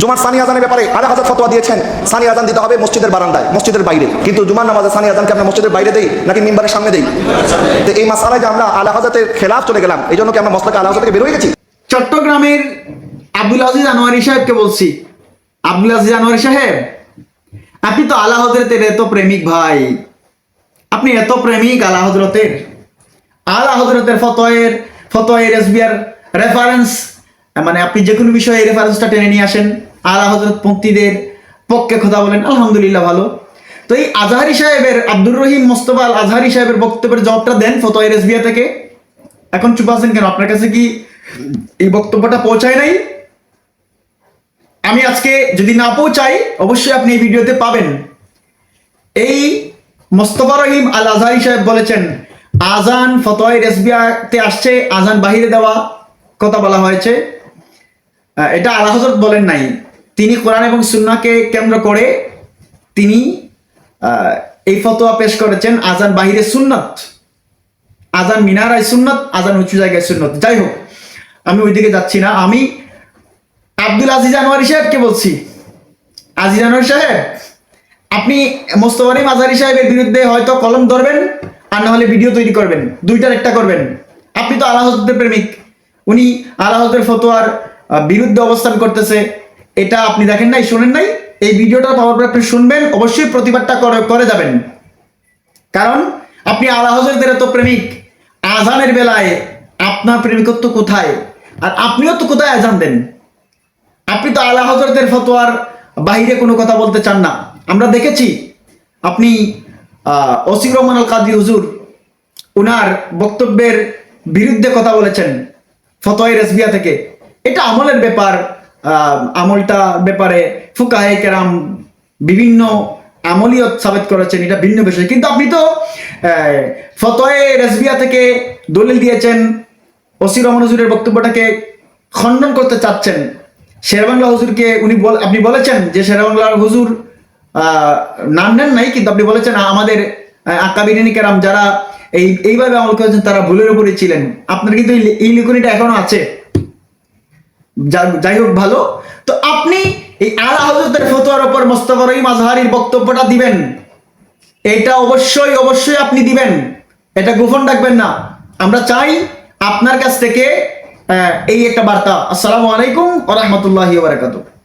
জুমার সানি আজানের ব্যাপারে আলা হাজার ফতোয়া দিয়েছেন। সানি আজান দিতে হবে মসজিদের বারান্দায়, মসজিদের বাইরে। কিন্তু জুমার নামাজে সানি আজানকে আমরা মসজিদের বাইরে দেই নাকি মিম্বারের সামনে দেই? তো এই মাসালায় যে আমরা আলা হাজাতের খেলাফ চলে গেলাম, এই জন্য কি আমরা মসলাকে আলা হাজার থেকে বেরোয় গেছি? চট্টগ্রামের আব্দুল আজিজ আনোয়ারি সাহেবকে বলছি। আব্দুল আজিজ আনোয়ারি সাহেব, আপনি তো আলা হজরতের এত প্রেমিক ভাই। আপনি এত প্রেমিক আলা হজরতের। আলা হজরতের ফতোয়ের ফতোয়ের এসবিআর রেফারেন্স মানে আপনি যে কোনো বিষয়ে রেফারেন্সটা টেনে নিয়ে আসেন। আলা হজরত পন্থীদের পক্ষে কথা বলেন, আলহামদুলিল্লাহ ভালো। তো এই আজহারি সাহেবের, আব্দুর রহিম মোস্তফা আল আজহারি সাহেবের বক্তব্যের জবাবটা দেন ফতোয়ের এসবিআর থেকে। এখন চুপ আছেন কেন? আপনার কাছে কি এই বক্তব্যটা পৌঁছায় নাই? আমি আজকে যদি না পৌঁছাই, অবশ্যই আপনি এই ভিডিওতে পাবেন। এই মোস্তফা রহিম আল আজহারি সাহেব বলেছেন, আজান ফতোয় রেসবিয়াতে আসছে, আজান বাহিরে দেওয়া, কথা বলা হয়েছে। এটা আল্লাহ বলেন নাই। তিনি কোরআন এবং সুন্নাকে কেন্দ্র করে তিনি এই ফতোয়া পেশ করেছেন আজান বাহিরে সুন্নাত। আজান মিনারায় সুন্নত, আজান উঁচু জায়গায় সুন্নত। যাই হোক, আমি ওইদিকে যাচ্ছি না। আমি আব্দুল আজিজ আনোয়ারি সাহেবকে বলছি। আজিজ আনোয়ারি সাহেব, আপনি মোস্তফারি মাজারি সাহেবের বিরুদ্ধে হয়তো কলম ধরবেন, আর না হলে ভিডিও তৈরি করবেন, দুইটার একটা করবেন। আপনি তো আল্লাহ প্রেমিক। উনি আল্লাহ ফতোয়ার বিরুদ্ধে অবস্থান করতেছে। এটা আপনি দেখেন নাই, শোনেন নাই? এই ভিডিওটা পাওয়ার পর আপনি শুনবেন, অবশ্যই প্রতিবাদটা করে করে যাবেন। কারণ আপনি আল্লাহ হজরতের এত প্রেমিক, আজানের বেলায় আপনার প্রেমিকত্ব কোথায়? আর আপনিও তো কোথায় আজান দেন? আপনি তো আল্লাহ হজরতের ফতোয়ার বাহিরে কোনো কথা বলতে চান না। আমরা দেখেছি, আপনি ওসির রহমান আল কাদি হুজুর ওনার বক্তব্যের বিরুদ্ধে কথা বলেছেন ফতোয় রেসবিয়া থেকে। এটা আমলের ব্যাপার আমলটা ব্যাপারে ফুকাহে কেরাম বিভিন্ন আমলিয়ত সাবেত করেছেন, এটা ভিন্ন বিষয়। কিন্তু আপনি তো ফতোয়ে রেসবিয়া থেকে দলিল দিয়েছেন, ওসির রহমান হুজুরের বক্তব্যটাকে খণ্ডন করতে চাচ্ছেন। শেরবাংলা হুজুরকে উনি আপনি বলেছেন যে শেরবাংলার হুজুর নাম নেন নাই, কিন্তু আপনি বলেছেন আমাদের আকাবিনী কেরাম যারা এই, এইভাবে আমল করেছেন, তারা ভুলের উপরে ছিলেন। আপনার কিন্তু এই লিখনিটা এখনও আছে। যাই হোক, ভালো। তো আপনি এই আলা হজরতের ফতোয়ার উপর মোস্তফা রহিম আজহারির বক্তব্যটা দিবেন। এটা অবশ্যই অবশ্যই আপনি দিবেন। এটা গোপন রাখবেন না। আমরা চাই আপনার কাছ থেকে এই একটা বার্তা। আসসালামু আলাইকুম ওরহমতুল্লাহ বারাকাতুহু।